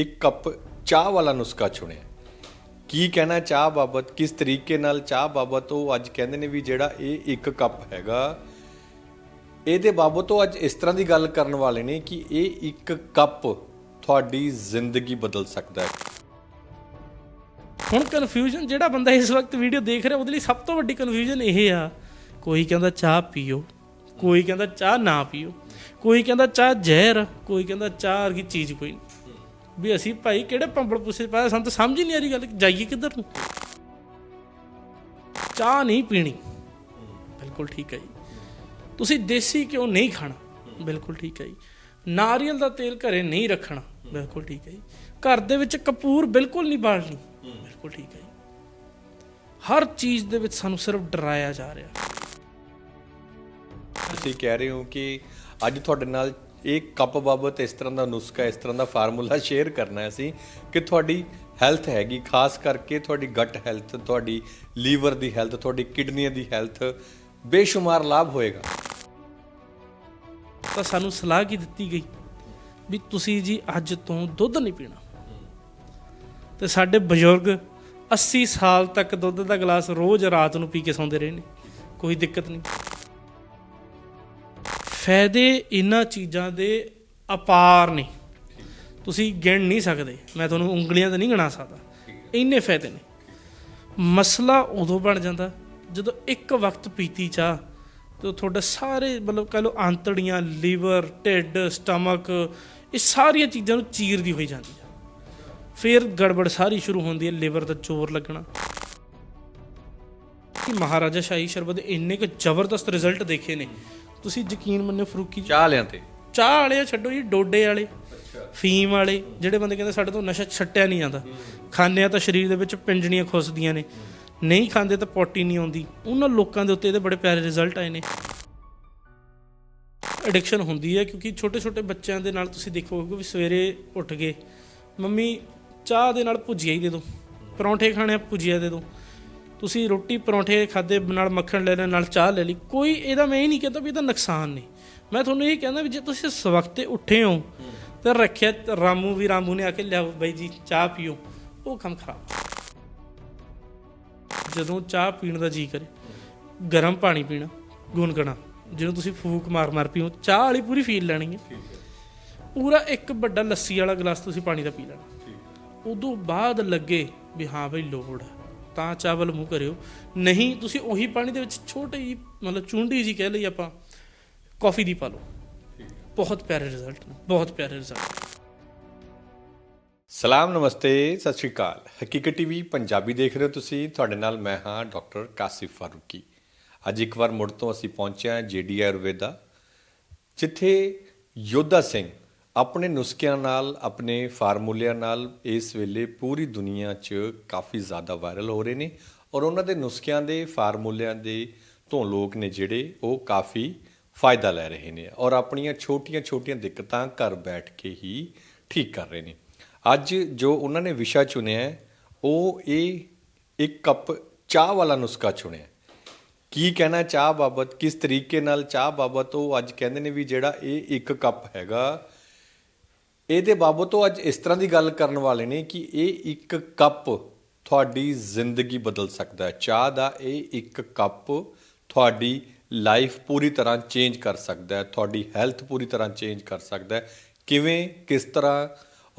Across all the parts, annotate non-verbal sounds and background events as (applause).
ਇੱਕ ਕੱਪ ਚਾਹ ਵਾਲਾ ਨੁਸਖਾ ਚੁਣਿਆ। ਕੀ ਕਹਿਣਾ ਚਾਹ ਬਾਬਤ? ਕਿਸ ਤਰੀਕੇ ਨਾਲ ਚਾਹ ਬਾਬਤ? ਉਹ ਅੱਜ ਕਹਿੰਦੇ ਨੇ ਵੀ ਜਿਹੜਾ ਇਹ ਇੱਕ ਕੱਪ ਹੈਗਾ ਇਹਦੇ ਬਾਬਤ ਉਹ ਅੱਜ ਇਸ ਤਰ੍ਹਾਂ ਦੀ ਗੱਲ ਕਰਨ ਵਾਲੇ ਨੇ ਕਿ ਇਹ ਇੱਕ ਕੱਪ ਤੁਹਾਡੀ ਜ਼ਿੰਦਗੀ ਬਦਲ ਸਕਦਾ ਹੈ। ਹੁਣ ਕਨਫਿਊਜ਼ਨ ਜਿਹੜਾ ਬੰਦਾ ਇਸ ਵਕਤ ਵੀਡੀਓ ਦੇਖ ਰਿਹਾ ਉਹਦੇ ਲਈ ਸਭ ਤੋਂ ਵੱਡੀ ਕਨਫਿਊਜ਼ਨ ਇਹ ਆ ਕੋਈ ਕਹਿੰਦਾ ਚਾਹ ਪੀਓ ਕੋਈ ਕਹਿੰਦਾ ਚਾਹ ਨਾ ਪੀਓ ਕੋਈ ਕਹਿੰਦਾ ਚਾਹ ਜ਼ਹਿਰ ਆ, ਕੋਈ ਕਹਿੰਦਾ ਚਾਹ ਵਰਗੀ ਚੀਜ਼ ਕੋਈ ਨਹੀਂ ਵੀ ਅਸੀਂ ਭਾਈ ਕਿਹੜੇ ਪੰਬਲ ਪੁੱਸੇ ਪਾਇਆ ਸਾਨੂੰ ਤਾਂ ਸਮਝ ਹੀ ਨਹੀਂ ਆ ਰਹੀ ਗੱਲ, ਜਾਈਏ ਕਿੱਧਰ ਨੂੰ? ਚਾਹ ਨਹੀਂ ਪੀਣੀ। ਬਿਲਕੁਲ ਠੀਕ ਹੈ ਜੀ। ਤੁਸੀਂ ਦੇਸੀ ਕਿਉਂ ਨਹੀਂ ਖਾਣਾ। ਬਿਲਕੁਲ ਠੀਕ ਹੈ ਜੀ। ਨਾਰੀਅਲ ਦਾ ਤੇਲ ਘਰੇ ਨਹੀਂ ਰੱਖਣਾ। ਬਿਲਕੁਲ ਠੀਕ ਹੈ ਜੀ। ਘਰ ਦੇ ਵਿੱਚ ਕਪੂਰ ਬਿਲਕੁਲ ਨਹੀਂ ਬਾਲਣੀ। ਬਿਲਕੁਲ ਠੀਕ ਹੈ ਜੀ। ਹਰ ਚੀਜ਼ ਦੇ ਵਿੱਚ ਸਾਨੂੰ ਸਿਰਫ ਡਰਾਇਆ ਜਾ ਰਿਹਾ। ਤੁਸੀਂ ਕਹਿ ਰਹੇ ਹੋ ਕਿ ਅੱਜ ਤੁਹਾਡੇ ਨਾਲ ਇਹ ਕੱਪ ਬਾਬਤ ਇਸ ਤਰ੍ਹਾਂ ਦਾ ਨੁਸਖਾ, ਇਸ ਤਰ੍ਹਾਂ ਦਾ ਫਾਰਮੂਲਾ ਸ਼ੇਅਰ ਕਰਨਾ ਹੈ ਅਸੀਂ ਕਿ ਤੁਹਾਡੀ ਹੈਲਥ ਹੈਗੀ, ਖਾਸ ਕਰਕੇ ਤੁਹਾਡੀ ਗਟ ਹੈਲਥ ਤੁਹਾਡੀ ਲੀਵਰ ਦੀ ਹੈਲਥ, ਤੁਹਾਡੀ ਕਿਡਨੀਆਂ ਦੀ ਹੈਲਥ ਬੇਸ਼ੁਮਾਰ ਲਾਭ ਹੋਏਗਾ। ਤਾਂ ਸਾਨੂੰ ਸਲਾਹ ਕੀ ਦਿੱਤੀ ਗਈ? ਵੀ ਤੁਸੀਂ ਜੀ ਅੱਜ ਤੋਂ ਦੁੱਧ ਨਹੀਂ ਪੀਣਾ। ਤੇ ਸਾਡੇ ਬਜ਼ੁਰਗ 80 ਸਾਲ ਤੱਕ ਦੁੱਧ ਦਾ ਗਲਾਸ ਰੋਜ਼ ਰਾਤ ਨੂੰ ਪੀ ਕੇ ਸੌਂਦੇ ਰਹੇ ਨੇ। ਕੋਈ ਦਿੱਕਤ ਨਹੀਂ। ਫਾਇਦੇ ਇਹਨਾਂ ਚੀਜ਼ਾਂ ਦੇ ਅਪਾਰ ਨੇ। ਤੁਸੀਂ ਗਿਣ ਨਹੀਂ ਸਕਦੇ। ਮੈਂ ਤੁਹਾਨੂੰ ਉਂਗਲੀਆਂ ਤੇ ਨਹੀਂ ਗਿਣਾ ਸਕਦਾ। ਇੰਨੇ ਫਾਇਦੇ ਨੇ। ਮਸਲਾ ਉਦੋਂ ਬਣ ਜਾਂਦਾ ਜਦੋਂ ਇੱਕ ਵਕਤ ਪੀਤੀ ਚਾਹ ਤੇ ਤੁਹਾਡਾ ਸਾਰੇ ਮਤਲਬ ਕਹ ਲਓ ਆਂਤੜੀਆਂ, ਲੀਵਰ, ਢਿੱਡ, ਸਟਮਕ, ਇਹ ਸਾਰੀਆਂ ਚੀਜ਼ਾਂ ਨੂੰ ਚੀਰਦੀ ਹੋਈ ਜਾਂਦੀ ਆ। ਫਿਰ ਗੜਬੜ ਸਾਰੀ ਸ਼ੁਰੂ ਹੁੰਦੀ ਹੈ, ਲੀਵਰ ਦਾ ਜ਼ੋਰ ਲੱਗਣਾ। ਕਿ ਮਹਾਰਾਜਾ ਸ਼ਾਹੀ ਸ਼ਰਬਤ ਇੰਨੇ ਕੁ ਜ਼ਬਰਦਸਤ ਰਿਜ਼ਲਟ ਦੇਖੇ ਨੇ। ਤੁਸੀਂ ਯਕੀਨ ਮੰਨੋ ਫਰੂਕੀ ਚਾਹ ਲਿਆਂ ਤੇ। ਚਾਹ ਵਾਲੇ ਛੱਡੋ ਜੀ ਡੋਡੇ ਵਾਲੇ ਫੀਮ ਵਾਲੇ ਜਿਹੜੇ ਬੰਦੇ ਕਹਿੰਦੇ ਸਾਡੇ ਤੋਂ ਨਸ਼ਾ ਛੱਟਿਆ ਨਹੀਂ ਜਾਂਦਾ। ਖਾਂਦੇ ਆ ਤਾਂ ਸਰੀਰ ਦੇ ਵਿੱਚ ਪਿੰਜਣੀਆਂ ਖੁੱਸਦੀਆਂ ਨੇ। ਨਹੀਂ ਖਾਂਦੇ ਤਾਂ ਪੋਟੀ ਨਹੀਂ ਆਉਂਦੀ। ਉਹਨਾਂ ਲੋਕਾਂ ਦੇ ਉੱਤੇ ਇਹਦੇ ਬੜੇ ਪਿਆਰੇ ਰਿਜ਼ਲਟ ਆਏ ਨੇ। ਐਡਿਕਸ਼ਨ ਹੁੰਦੀ ਹੈ ਕਿਉਂਕਿ ਛੋਟੇ ਛੋਟੇ ਬੱਚਿਆਂ ਦੇ ਨਾਲ ਤੁਸੀਂ ਦੇਖੋਗੇ ਵੀ ਸਵੇਰੇ ਉੱਠ ਗਏ ਮੰਮੀ ਚਾਹ ਦੇ ਨਾਲ ਭੁਜੀਆ ਹੀ ਦੇ ਦਿਓ। ਪਰੌਂਠੇ ਖਾਣੇ ਆ ਭੁਜੀਆ ਦੇ ਦਿਓ। ਤੁਸੀਂ ਰੋਟੀ ਪਰੌਂਠੇ ਖਾਦੇ ਨਾਲ ਮੱਖਣ ਲੈ ਲਿਆ ਨਾਲ ਚਾਹ ਲੈ ਲਈ ਕੋਈ ਇਹਦਾ ਮੈਂ ਇਹ ਨਹੀਂ ਕਹਿੰਦਾ ਵੀ ਇਹਦਾ ਨੁਕਸਾਨ ਨਹੀਂ। ਮੈਂ ਤੁਹਾਨੂੰ ਇਹ ਕਹਿੰਦਾ ਵੀ ਜੇ ਤੁਸੀਂ ਇਸ ਵਕਤੇ ਉੱਠੇ ਹੋ ਤੇ ਰੱਖਿਆ ਤੇ ਰਾਮੂ ਵੀ ਰਾਮੂ ਨੇ ਆ ਕੇ ਲਿਆਓ ਬਾਈ ਜੀ ਚਾਹ ਪੀਓ ਉਹ ਕੰਮ ਖਰਾਬ। ਜਦੋਂ ਚਾਹ ਪੀਣ ਦਾ ਜੀ ਕਰੇ ਗਰਮ ਪਾਣੀ ਪੀਣਾ ਗੁਨਗਣਾ ਜਿਹਨੂੰ ਤੁਸੀਂ ਫੂਕ ਮਾਰ ਮਾਰ ਪੀਓ ਚਾਹ ਵਾਲੀ ਪੂਰੀ ਫੀਲ ਲੈਣੀ ਹੈ। ਪੂਰਾ ਇੱਕ ਵੱਡਾ ਲੱਸੀ ਵਾਲਾ ਗਲਾਸ ਤੁਸੀਂ ਪਾਣੀ ਦਾ ਪੀ ਲੈਣਾ। ਉਦੋਂ ਬਾਅਦ ਲੱਗੇ ਵੀ ਹਾਂ ਬਈ ਲੋੜ ਹੈ। ਤਾਂ ਚਾਹ ਮੂੰਹ ਕਰਿਓ। ਨਹੀਂ, ਤੁਸੀਂ ਉਹੀ ਪਾਣੀ ਦੇ ਵਿੱਚ ਛੋਟੀ ਜਿਹੀ, ਮਤਲਬ ਚੁੰਡੀ ਜੀ ਕਹਿ ਲਈ ਆਪਾਂ ਕਾਫੀ ਦੀ ਪਾ ਲਓ। ਬਹੁਤ ਪਿਆਰੇ ਰਿਜ਼ਲਟ ਨੇ, ਬਹੁਤ ਪਿਆਰੇ ਰਿਜ਼ਲਟ ਸਲਾਮ, ਨਮਸਤੇ, ਸਤਿ ਸ਼੍ਰੀ ਅਕਾਲ। ਹਕੀਕਤ ਟੀਵੀ ਪੰਜਾਬੀ ਦੇਖ ਰਹੇ ਹੋ ਤੁਸੀਂ। ਤੁਹਾਡੇ ਨਾਲ ਮੈਂ ਹਾਂ ਡਾਕਟਰ ਕਾਸਿਫ ਫਾਰੂਕੀ। ਅੱਜ ਇੱਕ ਵਾਰ ਮੁੜ ਤੋਂ ਅਸੀਂ ਪਹੁੰਚੇ ਹਾਂ ਜੀਡੀ ਆਯੁਰਵੇਦਾ, ਜਿੱਥੇ ਯੋਧਾ ਸਿੰਘ ਆਪਣੇ ਨੁਸਖਿਆਂ ਨਾਲ, ਆਪਣੇ ਫਾਰਮੂਲਿਆਂ ਨਾਲ ਇਸ ਵੇਲੇ ਪੂਰੀ ਦੁਨੀਆ 'ਚ ਕਾਫੀ ਜ਼ਿਆਦਾ ਵਾਇਰਲ ਹੋ ਰਹੇ ਨੇ ਔਰ ਉਹਨਾਂ ਦੇ ਨੁਸਖਿਆਂ ਦੇ, ਫਾਰਮੂਲਿਆਂ ਦੇ ਤੋਂ ਲੋਕ ਨੇ ਜਿਹੜੇ ਉਹ ਕਾਫੀ ਫਾਇਦਾ ਲੈ ਰਹੇ ਨੇ ਔਰ ਆਪਣੀਆਂ ਛੋਟੀਆਂ-ਛੋਟੀਆਂ ਦਿੱਕਤਾਂ ਘਰ ਬੈਠ ਕੇ ਹੀ ਠੀਕ ਕਰ ਰਹੇ ਨੇ। ਅੱਜ ਜੋ ਉਹਨਾਂ ਨੇ ਵਿਸ਼ਾ ਚੁਣਿਆ ਉਹ ਇਹ ਇੱਕ ਕੱਪ ਚਾਹ ਵਾਲਾ ਨੁਸਖਾ ਚੁਣਿਆ ਕੀ ਕਹਿਣਾ ਚਾਹ ਬਾਬਤ, ਕਿਸ ਤਰੀਕੇ ਨਾਲ ਚਾਹ ਬਾਬਤ ਉਹ ਅੱਜ ਕਹਿੰਦੇ ਨੇ ਵੀ ਜਿਹੜਾ ਇਹ ਇੱਕ ਕੱਪ ਹੈਗਾ ਇਹਦੇ ਬਾਬਤ ਉਹ ਅੱਜ ਇਸ ਤਰ੍ਹਾਂ ਦੀ ਗੱਲ ਕਰਨ ਵਾਲੇ ਨੇ ਕਿ ਇਹ ਇੱਕ ਕੱਪ ਤੁਹਾਡੀ ਜ਼ਿੰਦਗੀ ਬਦਲ ਸਕਦਾ ਹੈ। ਚਾਹ ਦਾ ਇਹ ਇੱਕ ਕੱਪ ਤੁਹਾਡੀ ਲਾਈਫ ਪੂਰੀ ਤਰ੍ਹਾਂ ਚੇਂਜ ਕਰ ਸਕਦਾ ਹੈ। ਤੁਹਾਡੀ ਹੈਲਥ ਪੂਰੀ ਤਰ੍ਹਾਂ ਚੇਂਜ ਕਰ ਸਕਦਾ ਹੈ। ਕਿਵੇਂ, ਕਿਸ ਤਰ੍ਹਾਂ